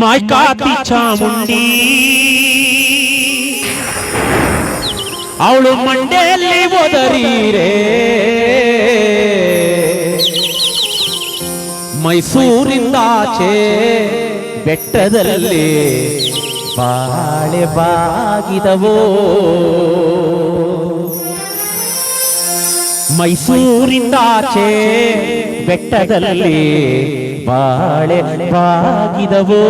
ಮಾಯ್ಕಾತಿ ಚಾಮುಂಡಿ ಅವಳು ಮಂಡೆಯಲ್ಲಿ ಒದರೀರೆ ಮೈಸೂರಿಂದಾಚೆ ಬೆಟ್ಟದಲ್ಲಿ ಬಾಳೆ ಬಾಗಿದವೋ. ಮೈಸೂರಿಂದಾಚೆ ಬೆಟ್ಟದಲ್ಲಿ ಬಾಳೆ ಬಾಗಿದವೋ?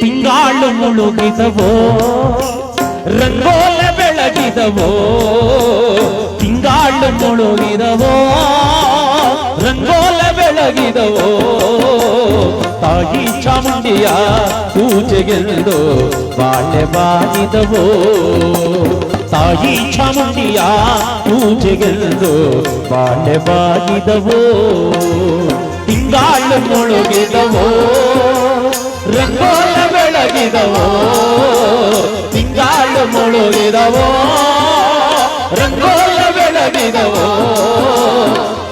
ತಿಂಗಾಳು ಮುಳುಗಿದವೋ? ರಂಗೋಲ ಬೆಳಗಿದವೋ? ತಿಂಗಾಳು ಮುಳುಗಿದವೋ? ರಂಗೋಲ ಬೆಳಗಿದವೋ? ತಾಯಿ ಚಾಮುಂಡಿಯ ಪೂಜೆಗೆಂದು ಬಾಳೆ ಬಾಗಿದವೋ? ತಾಯಿ ಚಾಮುಂಡಿಯ ಪೂಜೆಗೆಂದು ಬಾಳೆ ಬಾಗಿದವೋ ತಿಂಗಾಳು ಮುಳುಗಿದವೋ ರಂಗೋಲ ಬೆಳಗಿದವೋ ತಿಂಗಾಳು ಮುಳುಗಿದವೋ ರಂಗೋಲ ಬೆಳಗಿದವೋ,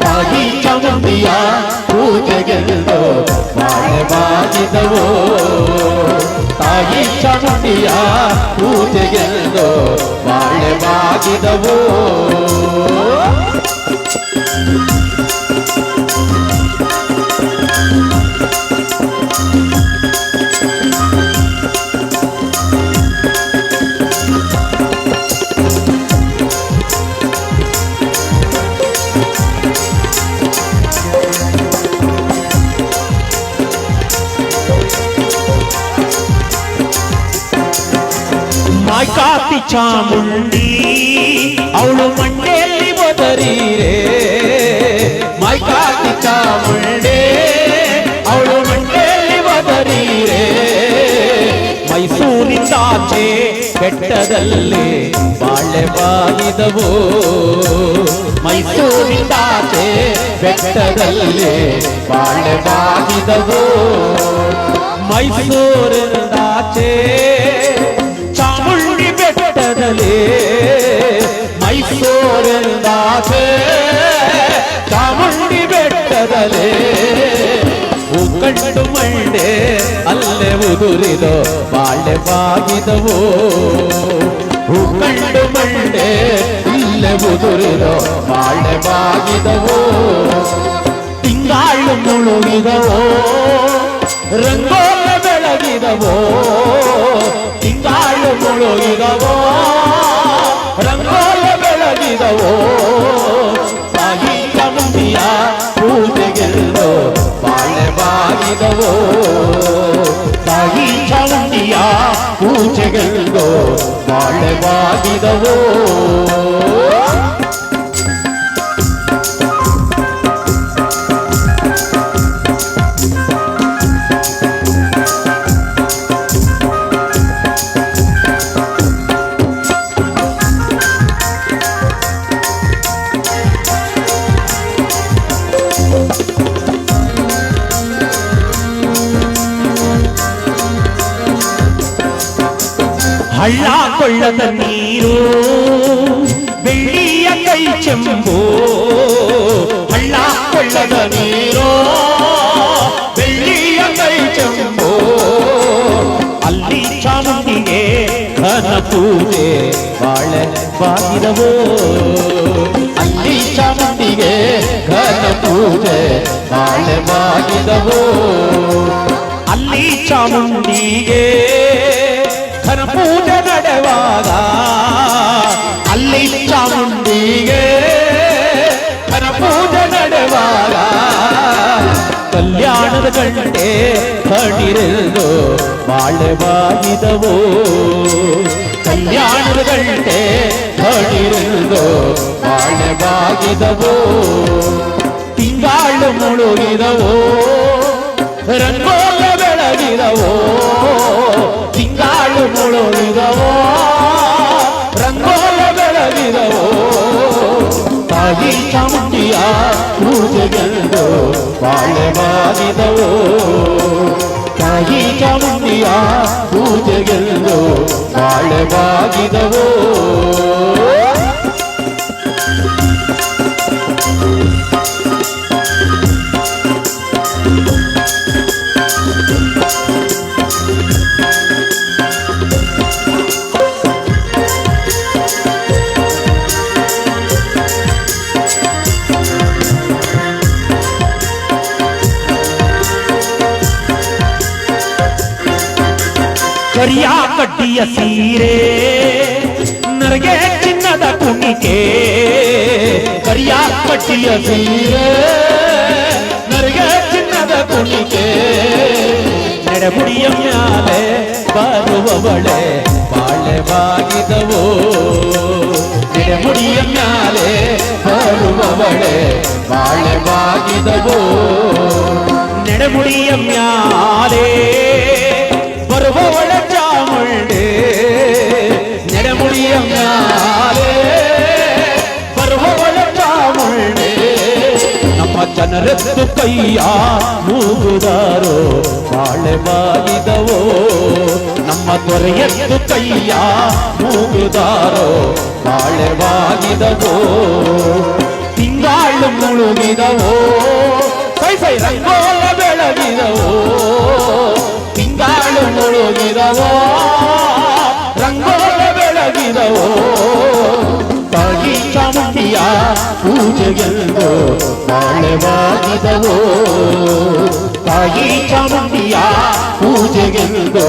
ತಾಯಿ ಚಾಮುಂಡಿಯ ಪೂಜೆಗೆಂದು ಬಾಳೆ ಬಾಗಿದವೋ ತಾಯಿ ಚಾಮುಂಡಿಯ ಪೂಜೆಗೆಂದು ಬಾಳೆ కాచిదవో ಮಾಯ್ಕಾತಿ ಚಾಮುಂಡಿ ಅವಳು ಮಂಡೆಯಲ್ಲಿ ಒದರೀರೆ ಮಾಯ್ಕಾತಿ ಚಾಮುಂಡಿ ಅವಳು ಮಂಡೆಯಲ್ಲಿ ಒದರೀರೆ ಮೈಸೂರಿಂದಾಚೆ ಬೆಟ್ಟದಲ್ಲಿ ಬಾಳೆ ಬಾಗಿದವು ಮೈಸೂರಿಂದಾಚೆ ಬೆಟ್ಟದಲ್ಲಿ ಬಾಳೆ ಬಾಗಿದವು ಮೈಸೂರಿಂದಾಚೆ ಮೈಸೂರಿಂದಾಚೆ ಚಾಮುಂಡಿ ಬೆಟ್ಟದಲ್ಲಿ ಕಂಡು ಮಂಡೆ ಅಲ್ಲೇ ಉದುರಿದೋ ಬಾಳೆ ಬಾಗಿದವು ಕಂಡು ಮಂಡೆ ಇಲ್ಲೇ ಉದುರಿದೋ ಬಾಳೆ ಬಾಗಿದವು ತಿಂಗಾಳು ಮುಳುಗಿದವೋ ರಂಗೋಲ ಬೆಳಗಿದವೋ ತಿಂಗಾಳು ಮುಳುಗಿದವೋ ರಂಗೋಲ ಬೆಳಗಿದವೋ ಬಾಗಿದವೋ ತಾಯಿ ಚಾಮುಂಡಿಯ ಪೂಜೆಗಳಿಗೋ ಬಾಳೆ ಬಾಗಿದವೋ ಹಳ್ಳ ಕೊಳ್ಳದ ನೀರು ಬೆಳ್ಳಿಯ ಕೈ ಚೆಂಬು ಹಳ್ಳ ಕೊಳ್ಳದ ನೀರು ಬೆಳ್ಳಿಯ ಕೈ ಚೆಂಬು ಅಲ್ಲಿ ಚಾಮುಂಡಿಗೆ ಘನ ಪೂಜೆ ಬಾಳೆ ಬಾಗಿದವು ಅಲ್ಲಿ ಚಾಮುಂಡಿಗೆ ಘನ ಪೂಜೆ ಬಾಳೆ ಬಾಗಿದವು ಅಲ್ಲಿ ಚಾಮುಂಡಿಗೆ ಘನ ಪೂಜೆ ನಡೆವಾಗ ಅಲ್ಲಿ ಚಾಮುಂಡಿಗೆ ಘನ ಪೂಜೆ ನಡೆವಾಗ ಕಲ್ಯಾಣದ ಗಂಟೆ ಕಡಿರೆದು ಬಾಳೆ ಬಾಗಿದವು ಕಲ್ಯಾಣದ ಗಂಟೆ ಕಡಿರೆದು ಬಾಳೆ ಬಾಗಿದವು ತಿಂಗಾಳು ಮುಳುಗಿದವು ರಂಗೋಲ ಬೆಳಗಿದವೋ ಚಾಮುಂಡಿಯ ಪೂಜೆಗೆಂದು ಬಾಳೆ ಮಾಡಿದವು ತಾಯಿ ಚಾಮುಂಡಿಯ ಪೂಜೆಗೆಂದು ಬಾಳೆ ಬಾಗಿದವೋ ಕಡ್ಡಿಯ ಸೀರೆ ನರಗೆ ಚಿನ್ನದ ಕುಣಿಕೆ ಕರಿಯ ಕಡ್ಡಿಯ ಸೀರೆ ನರಗೆ ಚಿನ್ನದ ಕುಣಿಕೆ ನೆಡಮುಡಿಯ ಮ್ಯಾಲೆ ಬರುವವಳೆ ಬಾಳೆ ಬಾಗಿದವೋ ನೆಡಮುಡಿಯ ಮ್ಯಾಲೆ ಬರುವವಳೆ ಬಾಳೆ ಬಾಗಿದವೋ ನೆಡಮುಡಿಯ ಮ್ಯಾಲೆ ನಮ್ಮ ಜನರೆತ್ತು ಕೈಯ ಮೂಗುದಾರೋ ಬಾಳೆ ಬಾಗಿದವೋ? ನಮ್ಮ ದೊರೆಯತ್ತು ಕೈಯ ಮೂಗುದಾರೋ ಬಾಳೆ ಬಾಗಿದವೋ? ತಿಂಗಾಳು ಮುಳುಗಿದವೋ? ಕೈ ಸೈ ರಂಗೋಲ ಬೆಳಗಿದವೋ? ತಿಂಗಾಳು ಮುಳುಗಿದವೋ? ರಂಗೋಲ ಬೆಳಗಿದವೋ? ಪೂಜೆಗೆಂದು ಬಾಳೆವಾಗಿದವೋ ತಾಯಿ ಚಾಮುಂಡಿಯ ಪೂಜೆಗೆಂದು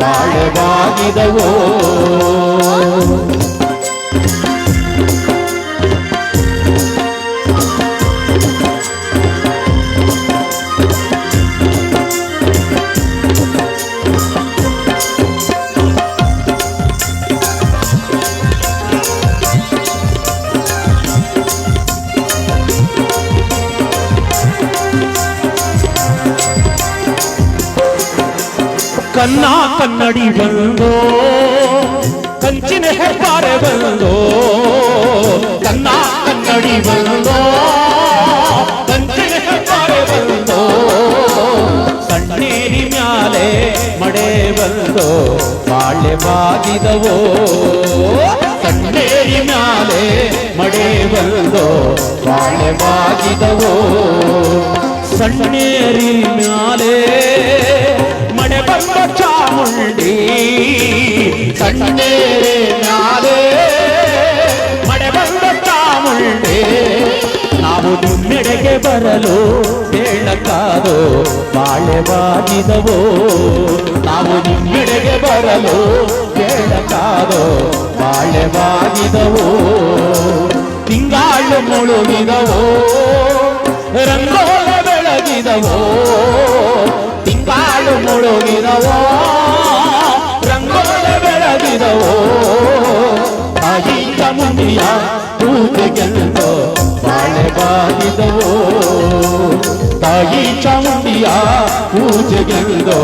ಬಾಳೆವಾಗಿದವೋ ಕನ್ನ ಕನ್ನಡಿ ಬಂದೋ, ಕಂಚಿನ ಹೆಬ್ಬಾರೆ ಬಂದೋ ಕನ್ನ ಕನ್ನಡಿ ಬಂದೋ, ಕಂಚಿನ ಹೆಬ್ಬಾರೆ ಬಂದೋ ಸಣ್ಣೇರಿ ಮ್ಯಾಲೆ ಮಳೆ ಬಂದೋ, ಬಾಳೆ ಬಾಗಿದವೋ ಸಣ್ಣೇರಿ ಮ್ಯಾಲೆ ಮಳೆ ಬಂದೋ, ಬಾಳೆ ಬಾಗಿದವೋ, ಸಣ್ಣೇರಿ ಮ್ಯಾಲೆ ಮಳೆ ಬಂದ ನಾವು ನಿಮ್ಮೆಡೆಗೆ ಬರಲು ಹೇಳಕ್ಕಾದೋ ಬಾಳೆ ಬಾಗಿದವೋ ನಾವು ನಿಮ್ಮೆಡೆಗೆ ಬರಲು ಹೇಳಕ್ಕಾದೋ ಬಾಳೆ ಬಾಗಿದವೋ ತಿಂಗಾಳು ಮುಳುಗಿದವೋ, ರಂಗೋಲ ಬೆಳಗಿದವೋ. ಚಾಮುಂಡಿಯ ಪೂಜೆಗೆಂದು ಬಾಳೆ ಬಾಗಿದವೋ ತಾಯಿ ಚಾಮುಂಡಿಯ ಪೂಜೆಗೆಂದು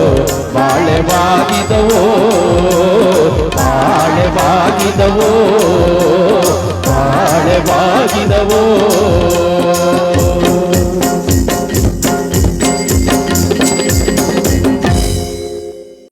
ಬಾಳೆ ಬಾಗಿದವೋ ಬಾಳೆ ಬಾಗಿದವೋ ಬಾಳೆ ಬಾಗಿದವೋ.